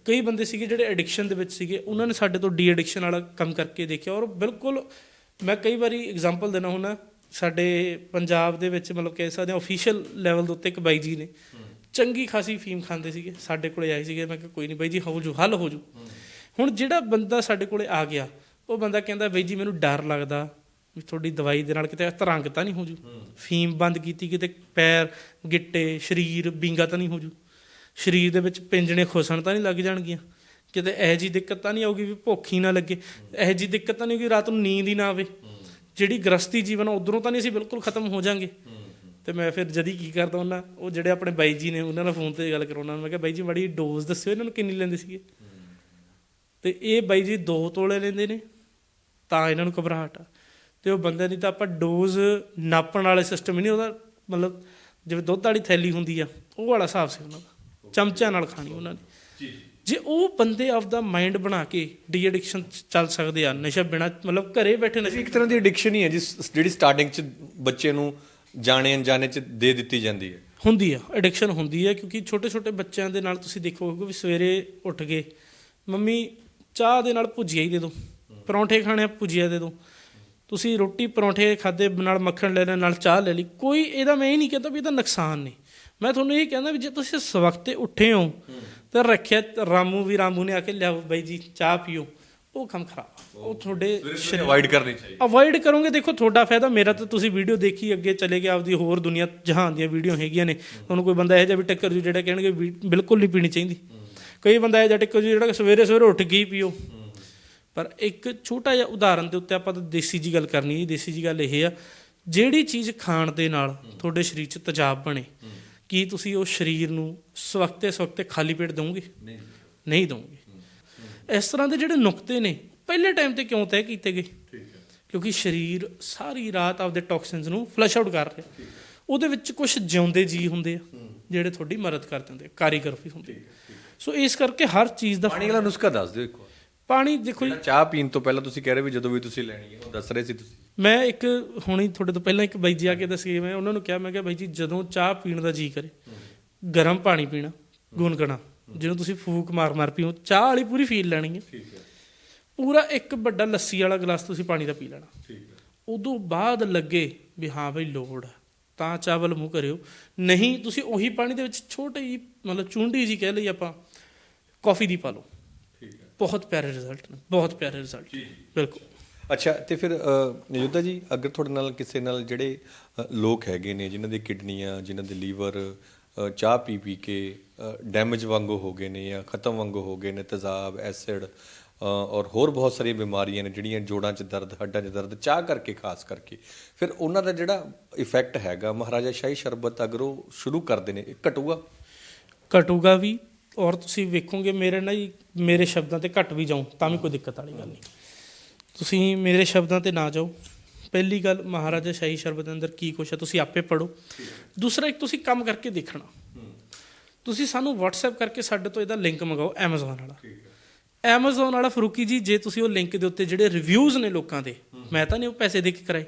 ਕਈ ਬੰਦੇ ਸੀਗੇ ਜਿਹੜੇ ਐਡਿਕਸ਼ਨ ਦੇ ਵਿੱਚ ਸੀਗੇ ਉਹਨਾਂ ਨੇ ਸਾਡੇ ਤੋਂ ਡੀ ਐਡਿਕਸ਼ਨ ਵਾਲਾ ਕੰਮ ਕਰਕੇ ਦੇਖਿਆ। ਔਰ ਬਿਲਕੁਲ ਮੈਂ ਕਈ ਵਾਰੀ ਐਗਜ਼ਾਮਪਲ ਦੇਣਾ ਹੁੰਦਾ ਸਾਡੇ ਪੰਜਾਬ ਦੇ ਵਿੱਚ ਮਤਲਬ ਕਹਿ ਸਕਦੇ ਹਾਂ ਅਫੀਸ਼ੀਅਲ ਲੈਵਲ ਦੇ ਉੱਤੇ ਇੱਕ ਬਾਈ ਜੀ ਨੇ ਚੰਗੀ ਖਾਸੀ ਫੀਮ ਖਾਂਦੇ ਸੀਗੇ ਸਾਡੇ ਕੋਲੇ ਆਏ ਸੀਗੇ ਮੈਂ ਕਿਹਾ ਕੋਈ ਨਹੀਂ ਬਾਈ ਜੀ ਹੋ ਜੂ ਹੱਲ ਹੋ ਜੂ। ਹੁਣ ਜਿਹੜਾ ਬੰਦਾ ਸਾਡੇ ਕੋਲੇ ਆ ਗਿਆ ਉਹ ਬੰਦਾ ਕਹਿੰਦਾ ਬਾਈ ਜੀ ਮੈਨੂੰ ਡਰ ਲੱਗਦਾ ਵੀ ਤੁਹਾਡੀ ਦਵਾਈ ਦੇ ਨਾਲ ਕਿਤੇ ਤਰੰਗ ਤਾਂ ਨਹੀਂ ਹੋ ਜੂ। ਫੀਮ ਬੰਦ ਕੀਤੀ ਕਿਤੇ ਪੈਰ ਗਿੱਟੇ ਸਰੀਰ ਬਿੰਗਾ ਤਾਂ ਨਹੀਂ ਹੋ ਜੂ। ਸਰੀਰ ਦੇ ਵਿੱਚ ਪਿੰਜਣੇ ਖੁਸਣ ਤਾਂ ਨਹੀਂ ਲੱਗ ਜਾਣਗੀਆਂ। ਕਿਤੇ ਇਹੋ ਜੀ ਦਿੱਕਤ ਤਾਂ ਨਹੀਂ ਆਊਗੀ ਵੀ ਭੁੱਖ ਹੀ ਨਾ ਲੱਗੇ। ਇਹੋ ਜੀ ਦਿੱਕਤ ਤਾਂ ਨਹੀਂ ਹੋਊਗੀ ਰਾਤ ਨੂੰ ਨੀਂਦ ਹੀ ਨਾ ਆਵੇ। ਜਿਹੜੀ ਗ੍ਰਸਤੀ ਜੀਵਨ ਉਧਰੋਂ ਤਾਂ ਨਹੀਂ ਅਸੀਂ ਬਿਲਕੁਲ ਖਤਮ ਹੋ ਜਾਾਂਗੇ। ਤੇ ਮੈਂ ਫਿਰ ਜਦੀ ਕੀ ਕਰਦਾ ਉਹਨਾਂ ਉਹ ਜਿਹੜੇ ਆਪਣੇ ਬਾਈ ਜੀ ਨੇ, ਉਹਨਾਂ ਨਾਲ ਫੋਨ ਤੇ ਗੱਲ ਕਰਾਉਣਾ ਮੈਂ ਕਿਹਾ, ਬਾਈ ਜੀ, ਮਾੜੀ ਡੋਜ਼ ਦੱਸਿਓ ਇਹਨਾਂ ਨੂੰ ਕਿੰਨੀ ਲੈਂਦੇ ਸੀਗੇ। ਤੇ ਇਹ ਬਾਈ ਜੀ 2 ਤੋਲੇ ਲੈਂਦੇ ਨੇ, ਤਾਂ ਇਹਨਾਂ ਨੂੰ ਘਬਰਾਹਟ ਆ। ਤੇ ਉਹ ਬੰਦੇ ਦੀ ਤਾਂ ਆਪਾਂ ਡੋਜ਼ ਨਾਪਣ ਵਾਲੇ ਸਿਸਟਮ ਹੀ ਨਹੀਂ, ਉਹਦਾ ਮਤਲਬ ਜਿਵੇਂ ਦੁੱਧ ਵਾਲੀ ਥੈਲੀ ਹੁੰਦੀ ਆ, ਉਹ ਵਾਲਾ ਹਿਸਾਬ ਸੀ ਉਹਨਾਂ ਦਾ। ਚਮਚਿਆਂ ਨਾਲ ਖਾਣੀ ਉਹਨਾਂ ਨੇ। ਜੀ। ਜੇ ਉਹ ਬੰਦੇ ਆਪਦਾ ਮਾਈਂਡ ਬਣਾ ਕੇ ਡੀ ਐਡਿਕਸ਼ਨ ਚੱਲ ਸਕਦੇ ਆ ਨਸ਼ਾ ਬਿਨਾ ਮਤਲਬ ਘਰੇ ਬੈਠੇ ਨਸ਼ਾ ਇੱਕ ਤਰ੍ਹਾਂ ਦੀ ਐਡਿਕਸ਼ਨ ਹੀ ਹੈ ਜਿਸ ਜਿਹੜੀ ਸਟਾਰਟਿੰਗ 'ਚ ਬੱਚੇ ਨੂੰ ਜਾਣੇ ਅਣਜਾਣੇ 'ਚ ਦੇ ਦਿੱਤੀ ਜਾਂਦੀ ਹੈ। ਹੁੰਦੀ ਆ ਐਡਿਕਸ਼ਨ ਹੁੰਦੀ ਆ ਕਿਉਂਕਿ ਛੋਟੇ ਛੋਟੇ ਬੱਚਿਆਂ ਦੇ ਨਾਲ ਤੁਸੀਂ ਦੇਖੋਗੇ ਵੀ ਸਵੇਰੇ ਉੱਠ ਗਏ ਮੰਮੀ ਚਾਹ ਦੇ ਨਾਲ ਭੁਜੀਆ ਹੀ ਦੇ ਦਿਓ ਪਰੌਂਠੇ ਖਾਣੇ ਆ ਭੁਜੀਆ ਦੇ ਦਿਓ ਤੁਸੀਂ ਰੋਟੀ ਪਰੌਂਠੇ ਖਾਦੇ ਨਾਲ ਮੱਖਣ ਲੈ ਲਿਆ ਨਾਲ ਚਾਹ ਲੈ ਲਈ। ਕੋਈ ਇਹਦਾ ਮੈਂ ਇਹ ਨਹੀਂ ਕਹਿੰਦਾ ਵੀ ਇਹਦਾ ਨੁਕਸਾਨ ਨਹੀਂ। ਮੈਂ ਤੁਹਾਨੂੰ ਇਹ ਕਹਿੰਦਾ ਵੀ ਜੇ ਤੁਸੀਂ ਇਸ ਵਕਤੇ ਉੱਠੇ ਹੋ ਤਾਂ ਰੱਖਿਆ ਰਾਮੂ ਵੀ ਰਾਮੂ ਨੇ ਆ ਕੇ ਲਿਆਓ ਬਾਈ ਜੀ ਚਾਹ ਪੀਓ। ਉਹ ਕੰਮ ਖਰਾਬ। ਉਹ ਤੁਹਾਡੇ ਅਵਾਇਡ ਕਰਨੀ ਚਾਹੀਦੀ। ਅਵੋਇਡ ਕਰੋਗੇ ਦੇਖੋ ਤੁਹਾਡਾ ਫਾਇਦਾ। ਮੇਰਾ ਤਾਂ ਤੁਸੀਂ ਵੀਡੀਓ ਦੇਖੀ ਅੱਗੇ ਚਲੇ ਗਏ ਆਪਦੀ ਹੋਰ ਦੁਨੀਆ ਜਹਾਨ ਦੀਆਂ ਵੀਡੀਓ ਹੈਗੀਆਂ ਨੇ। ਤੁਹਾਨੂੰ ਕੋਈ ਬੰਦਾ ਇਹੋ ਜਿਹਾ ਵੀ ਟੱਕਰ ਜੂ ਜਿਹੜਾ ਕਹਿਣਗੇ ਬਿਲਕੁਲ ਨਹੀਂ ਪੀਣੀ ਚਾਹੀਦੀ। ਕਈ ਬੰਦਾ ਇਹੋ ਜਿਹਾ ਟੱਕਰ ਜੂ ਜਿਹੜਾ ਸਵੇਰੇ ਸਵੇਰੇ ਉੱਠ ਕੇ ਹੀ ਪੀਓ। ਪਰ ਇੱਕ ਛੋਟਾ ਜਿਹਾ ਉਦਾਹਰਨ ਦੇ ਉੱਤੇ ਆਪਾਂ ਤਾਂ ਦੇਸੀ ਜੀ ਗੱਲ ਕਰਨੀ ਹੈ। ਦੇਸੀ ਜੀ ਗੱਲ ਇਹ ਆ ਜਿਹੜੀ ਚੀਜ਼ ਖਾਣ ਦੇ ਨਾਲ ਤੁਹਾਡੇ ਸਰੀਰ 'ਚ ਤੇਜ਼ਾਬ ਬਣੇ ਕੀ ਤੁਸੀਂ ਉਹ ਸਰੀਰ ਨੂੰ ਸਵਖਤੇ ਸਵਖਤੇ ਖਾਲੀ ਪੇਟ ਦਿਓਗੇ ਨਹੀਂ। ਨਹੀਂ ਦਵੋਗੇ। ਇਸ ਤਰ੍ਹਾਂ ਦੇ ਜਿਹੜੇ ਨੁਕਤੇ ਨੇ ਪਹਿਲੇ ਟਾਈਮ ਤੇ ਕਿਉਂ ਤੈਅ ਕੀਤੇ ਗਏ? ਕਿਉਂਕਿ ਸਰੀਰ ਸਾਰੀ ਰਾਤ ਆਪਦੇ ਟੌਕਸਿਨਸ ਨੂੰ ਫਲਸ਼ ਆਊਟ ਕਰ ਰਿਹਾ। ਉਹਦੇ ਵਿੱਚ ਕੁਝ ਜਿਉਂਦੇ ਜੀ ਹੁੰਦੇ ਆ ਜਿਹੜੇ ਤੁਹਾਡੀ ਮਦਦ ਕਰ ਦਿੰਦੇ ਕਾਰੀਗਰ ਵੀ ਹੁੰਦੇ। ਸੋ ਇਸ ਕਰਕੇ ਹਰ ਚੀਜ਼ ਦਾ ਪਾਣੀ ਵਾਲਾ ਨੁਸਖਾ ਦੱਸ ਦਿਓ ਇੱਕ ਵਾਰ। ਪਾਣੀ ਦੇਖੋ ਜੀ। ਚਾਹ ਪੀਣ ਤੋਂ ਪਹਿਲਾਂ ਤੁਸੀਂ ਕਹਿ ਰਹੇ ਵੀ ਜਦੋਂ ਵੀ ਤੁਸੀਂ ਲੈਣੀ ਹੈ ਉਹ ਦੱਸ ਰਹੇ ਸੀ ਤੁਸੀਂ। ਮੈਂ ਇੱਕ ਹੁਣੀ ਤੁਹਾਡੇ ਤੋਂ ਪਹਿਲਾਂ ਇੱਕ ਬਾਈ ਜੀ ਆ ਕੇ ਦੱਸੀ ਮੈਂ ਉਹਨਾਂ ਨੂੰ ਕਿਹਾ ਮੈਂ ਕਿਹਾ ਬਾਈ ਜੀ ਜਦੋਂ ਚਾਹ ਪੀਣ ਦਾ ਜੀ ਕਰੇ ਗਰਮ ਪਾਣੀ ਪੀਣਾ ਗੁਨਗਣਾ ਜਿਹਨੂੰ ਤੁਸੀਂ ਫੂਕ ਮਾਰ ਮਾਰ ਪੀਓ ਚਾਹ ਵਾਲੀ ਪੂਰੀ ਫੀਲ ਲੈਣੀ ਹੈ। ਠੀਕ ਹੈ। ਪੂਰਾ ਇੱਕ ਵੱਡਾ ਲੱਸੀ ਵਾਲਾ ਗਲਾਸ ਤੁਸੀਂ ਪਾਣੀ ਦਾ ਪੀ ਲੈਣਾ। ਠੀਕ ਹੈ। ਉਦੋਂ ਬਾਅਦ ਲੱਗੇ ਵੀ ਹਾਂ ਬਈ ਲੋੜ ਤਾਂ ਚਾਵਲ ਮੂੰਹ ਕਰਿਓ। ਨਹੀਂ ਤੁਸੀਂ ਉਹੀ ਪਾਣੀ ਦੇ ਵਿੱਚ ਛੋਟੀ ਜੀ ਮਤਲਬ ਚੁੰਡੀ ਜੀ ਕਹਿ ਲਈ ਆਪਾਂ ਕਾਫੀ ਦੀ ਪਾ ਲਓ। ਠੀਕ ਹੈ। ਬਹੁਤ ਪਿਆਰੇ ਰਿਜ਼ਲਟ ਨੇ ਬਹੁਤ ਪਿਆਰੇ ਰਿਜ਼ਲਟ ਬਿਲਕੁਲ। ਅੱਛਾ ਤੇ ਫਿਰ ਅ, ਜੀ ਅਗਰ ਤੁਹਾਡੇ ਨਾਲ ਕਿਸੇ ਨਾਲ ਜਿਹੜੇ ਲੋਕ ਹੈਗੇ ਨੇ ਜਿਨ੍ਹਾਂ ਦੇ ਕਿਡਨੀਆਂ ਜਿਨ੍ਹਾਂ ਦੇ ਲੀਵਰ ਚਾਹ ਪੀ ਪੀ ਕੇ ਡੈਮੇਜ ਵਾਂਗੂ ਹੋ ਗਏ ਨੇ ਜਾਂ ਖਤਮ ਵਾਂਗੂ ਹੋ ਗਏ ਨੇ ਤੇਜ਼ਾਬ ਐਸਿਡ ਔਰ ਹੋਰ ਬਹੁਤ ਸਾਰੀਆਂ ਬਿਮਾਰੀਆਂ ਨੇ ਜਿਹੜੀਆਂ ਜੋੜਾਂ 'ਚ ਦਰਦ ਹੱਡਾਂ 'ਚ ਦਰਦ ਚਾਹ ਕਰਕੇ ਖਾਸ ਕਰਕੇ। ਫਿਰ ਉਹਨਾਂ ਦਾ ਜਿਹੜਾ ਇਫੈਕਟ ਹੈਗਾ ਮਹਾਰਾਜਾ ਸ਼ਾਹੀ ਸ਼ਰਬਤ ਅਗਰ ਉਹ ਸ਼ੁਰੂ ਕਰਦੇ ਨੇ ਘਟੂਗਾ? ਘਟੂਗਾ ਵੀ ਔਰ ਤੁਸੀਂ ਵੇਖੋਗੇ ਮੇਰੇ ਨਾਲ ਹੀ ਮੇਰੇ ਸ਼ਬਦਾਂ ਤੇ ਘਟ ਵੀ ਜਾਉ ਤਾਂ ਵੀ ਕੋਈ ਦਿੱਕਤ ਵਾਲੀ ਗੱਲ ਨਹੀਂ। ਤੁਸੀਂ ਮੇਰੇ ਸ਼ਬਦਾਂ ਤੇ ਨਾ ਜਾਓ। ਪਹਿਲੀ ਗੱਲ, ਮਹਾਰਾਜਾ ਸ਼ਾਹੀ ਸ਼ਰਬਤ ਅੰਦਰ ਕੀ ਕੁਛ ਹੈ ਤੁਸੀਂ ਆਪੇ ਪੜੋ ਦੂਸਰਾ, ਇੱਕ ਤੁਸੀਂ ਕੰਮ ਕਰਕੇ ਦੇਖਣਾ। ਤੁਸੀਂ ਸਾਨੂੰ WhatsApp ਕਰਕੇ ਸਾਡੇ ਤੋਂ ਇਹਦਾ ਲਿੰਕ ਮੰਗਾਓ, Amazon ਵਾਲਾ। Amazon ਵਾਲਾ ਫਰੂਕੀ ਜੀ, ਜੇ ਤੁਸੀਂ ਉਹ ਲਿੰਕ ਦੇ ਉੱਤੇ ਜਿਹੜੇ ਰਿਵਿਊਜ਼ ਨੇ ਲੋਕਾਂ ਦੇ, ਮੈਂ ਤਾਂ ਨਹੀਂ ਉਹ ਪੈਸੇ ਦੇ ਕੇ ਕਰਾਏ।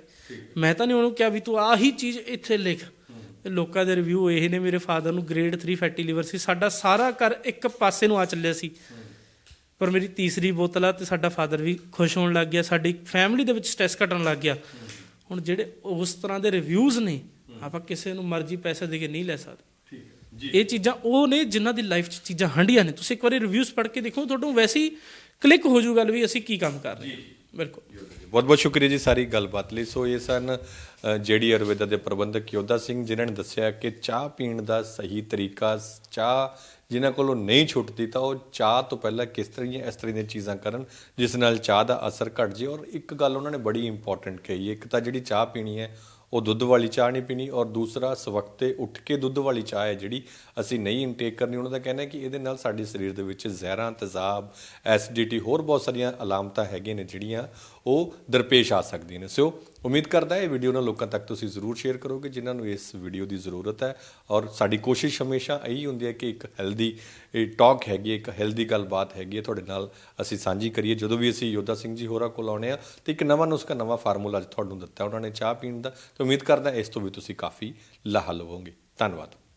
ਮੈਂ ਤਾਂ ਨਹੀਂ ਉਹਨੂੰ ਕਿਹਾ ਵੀ ਤੂੰ ਆਹੀ ਚੀਜ਼ ਇੱਥੇ ਲਿਖ। ਲੋਕਾਂ ਦੇ ਰਿਵਿਊ ਇਹ ਨੇ ਮੇਰੇ ਫਾਦਰ ਨੂੰ ਗ੍ਰੇਡ 3 ਫੈਟੀ ਲਿਵਰ ਸੀ। ਸਾਡਾ ਸਾਰਾ ਘਰ ਇੱਕ ਪਾਸੇ ਨੂੰ ਆ ਚੱਲਿਆ ਸੀ। ਪਰ ਮੇਰੀ ਤੀਸਰੀ ਬੋਤਲ ਆ ਤੇ ਸਾਡਾ ਫਾਦਰ ਵੀ ਖੁਸ਼ ਹੋਣ ਲੱਗ ਗਿਆ ਸਾਡੀ ਫੈਮਿਲੀ ਦੇ ਵਿੱਚ ਸਟ੍ਰੈਸ ਘਟਣ ਲੱਗ ਗਿਆ। ਹੁਣ ਜਿਹੜੇ ਉਸ ਤਰ੍ਹਾਂ ਦੇ ਰਿਵਿਊਜ਼ ਨੇ ਆਪਾਂ ਕਿਸੇ ਨੂੰ ਮਰਜ਼ੀ ਪੈਸੇ ਦੇ ਕੇ ਨਹੀਂ ਲੈ ਸਕਦੇ। ਇਹ ਚੀਜ਼ਾਂ ਉਹ ਨੇ ਜਿਨ੍ਹਾਂ ਦੀ ਲਾਈਫ 'ਚ ਚੀਜ਼ਾਂ ਹੰਡੀਆਂ ਨੇ। ਤੁਸੀਂ ਇੱਕ ਵਾਰੀ ਰਿਵਿਊਜ਼ ਪੜ੍ਹ ਕੇ ਦੇਖੋ ਤੁਹਾਨੂੰ ਵੈਸੇ ਹੀ ਕਲਿੱਕ ਹੋ ਜਾਊ ਗੱਲ ਵੀ ਅਸੀਂ ਕੀ ਕੰਮ ਕਰ ਰਹੇ ਹਾਂ। ਬਿਲਕੁਲ। ਬਹੁਤ ਬਹੁਤ ਸ਼ੁਕਰੀਆ ਜੀ ਸਾਰੀ ਗੱਲਬਾਤ ਲਈ। ਸੋ ਇਹ ਸਨ ਜਿਹੜੀ ਆਯੁਰਵੇਦਾ ਦੇ ਪ੍ਰਬੰਧਕ ਯੋਧਾ ਸਿੰਘ ਜਿਨ੍ਹਾਂ ਨੇ ਦੱਸਿਆ ਕਿ ਚਾਹ ਪੀਣ ਦਾ ਸਹੀ ਤਰੀਕਾ, ਚਾਹ ਜਿਨ੍ਹਾਂ ਕੋਲੋਂ ਨਹੀਂ ਛੁੱਟਦੀ ਤਾਂ ਉਹ ਚਾਹ ਤੋਂ ਪਹਿਲਾਂ ਕਿਸ ਤਰ੍ਹਾਂ ਦੀਆਂ ਇਸ ਤਰ੍ਹਾਂ ਦੀਆਂ ਚੀਜ਼ਾਂ ਕਰਨ, ਜਿਸ ਨਾਲ ਚਾਹ ਦਾ ਅਸਰ ਘਟ ਜੇ। ਔਰ ਇੱਕ ਗੱਲ ਉਹਨਾਂ ਨੇ ਬੜੀ ਇੰਪੋਰਟੈਂਟ ਕਹੀ ਇੱਕ ਤਾਂ ਜਿਹੜੀ ਚਾਹ ਪੀਣੀ ਹੈ, ਉਹ ਦੁੱਧ ਵਾਲੀ ਚਾਹ ਨਹੀਂ ਪੀਣੀ ਔਰ ਦੂਸਰਾ, ਸਵਖਤੇ ਉੱਠ ਕੇ ਦੁੱਧ ਵਾਲੀ ਚਾਹ ਹੈ ਜਿਹੜੀ ਅਸੀਂ ਨਹੀਂ ਇਨਟੇਕ ਕਰਨੀ। ਉਹਨਾਂ ਦਾ ਕਹਿਣਾ ਹੈ ਕਿ ਇਹਦੇ ਨਾਲ ਸਾਡੇ ਸਰੀਰ ਦੇ ਵਿੱਚ ਜ਼ਹਿਰਾਂ, ਤੇਜ਼ਾਬ ਐਸਿਡਿਟੀ ਹੋਰ ਬਹੁਤ ਸਾਰੀਆਂ ਅਲਾਮਤਾਂ ਹੈਗੀਆਂ ਨੇ ਜਿਹੜੀਆਂ ਉਹ ਦਰਪੇਸ਼ ਆ ਸਕਦੀਆਂ ਨੇ। ਸੋ ਉਮੀਦ ਕਰਦਾ ਇਹ ਵੀਡੀਓ ਨਾਲ ਲੋਕਾਂ ਤੱਕ ਤੁਸੀਂ ਜ਼ਰੂਰ ਸ਼ੇਅਰ ਕਰੋਗੇ ਜਿਨ੍ਹਾਂ ਨੂੰ ਇਸ ਵੀਡੀਓ ਦੀ ਜ਼ਰੂਰਤ ਹੈ। ਔਰ ਸਾਡੀ ਕੋਸ਼ਿਸ਼ ਹਮੇਸ਼ਾ ਇਹੀ ਹੁੰਦੀ ਹੈ ਕਿ ਇੱਕ ਹੈਲਦੀ ਟਾਕ ਹੈਗੀ ਹੈ, ਇੱਕ ਹੈਲਦੀ ਗੱਲਬਾਤ ਹੈਗੀ ਹੈ ਤੁਹਾਡੇ ਨਾਲ ਅਸੀਂ ਸਾਂਝੀ ਕਰੀਏ। ਜਦੋਂ ਵੀ ਅਸੀਂ ਯੋਧਾ ਸਿੰਘ ਜੀ ਹੋਰਾਂ ਕੋਲ ਆਉਣੇ ਆ ਤੇ ਇੱਕ ਨਵਾਂ ਨੁਸਖਾ ਨਵਾਂ ਫਾਰਮੂਲਾ ਅੱਜ ਤੁਹਾਨੂੰ ਦਿੱਤਾ ਉਹਨਾਂ ਨੇ ਚਾਹ ਪੀਣ ਦਾ। ਤੇ ਉਮੀਦ ਕਰਦਾ ਇਸ ਤੋਂ ਵੀ ਤੁਸੀਂ ਕਾਫੀ ਲਾਹਾ ਲਵੋਗੇ। ਧੰਨਵਾਦ।